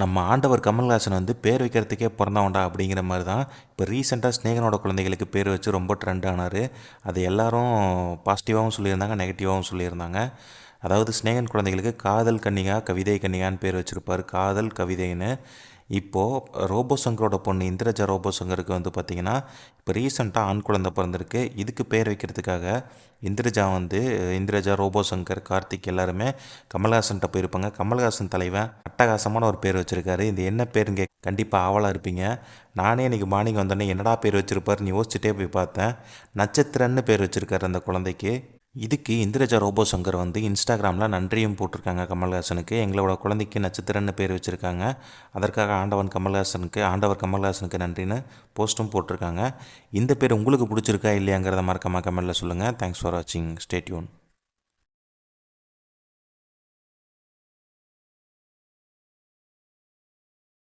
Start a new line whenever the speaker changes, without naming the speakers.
நம்ம ஆண்டவர் கமல்ஹாசன் வந்து பேர் வைக்கிறதுக்கே பிறந்தவன்டா அப்படிங்கிற மாதிரி தான் இப்போ ரீசெண்டாக ஸ்நேகனோட குழந்தைகளுக்கு பேர் வச்சு ரொம்ப ட்ரெண்ட் ஆனார். அது எல்லாரும் பாசிட்டிவாகவும் சொல்லியிருந்தாங்க நெகட்டிவாகவும் சொல்லியிருந்தாங்க. அதாவது ஸ்நேகன் குழந்தைகளுக்கு காதல் கன்னிகா கவிதை கன்னிகான்னு பேர் வச்சுருப்பார். காதல் கவிதைன்னு. இப்போது ரோபோ சங்கரோட பொண்ணு இந்திரஜா ரோபோ சங்கருக்கு வந்து பார்த்திங்கன்னா இப்போ ரீசெண்டாக ஆண் குழந்தை பிறந்திருக்கு. இதுக்கு பேர் வைக்கிறதுக்காக இந்திரஜா வந்து இந்திரஜா ரோபோ சங்கர் கார்த்திக் எல்லாருமே கமல்ஹாசன்கிட்ட போயிருப்பாங்க. கமல்ஹாசன் தலைவன் அட்டகாசமான ஒரு பேர் வச்சுருக்காரு. இது என்ன பேருங்க? கண்டிப்பாக ஆவலாக இருப்பீங்க. நானே இன்றைக்கி மார்னிங் வந்தோடனே என்னடா பேர் வச்சுருப்பாருன்னு யோசிச்சுட்டே போய் பார்த்தேன். நட்சத்திரன்னு பேர் வச்சுருக்காரு அந்த குழந்தைக்கு. இதுக்கு இந்திரஜா ரோபோ சங்கர் வந்து இன்ஸ்டாகிராமில் நன்றியும் போட்டிருக்காங்க கமல்ஹாசனுக்கு. எங்களோட குழந்தைக்கு நட்சத்திரன்னு பேர் வச்சுருக்காங்க. அதற்காக ஆண்டவன் கமல்ஹாசனுக்கு ஆண்டவர் கமல்ஹாசனுக்கு நன்றின்னு போஸ்ட்டும் போட்டிருக்காங்க. இந்த பேர் உங்களுக்கு பிடிச்சிருக்கா இல்லையாங்கிறத மறக்காமல் கமெண்டில் சொல்லுங்கள் தேங்க்ஸ் ஃபார் வாட்சிங் ஸ்டேட்யூன்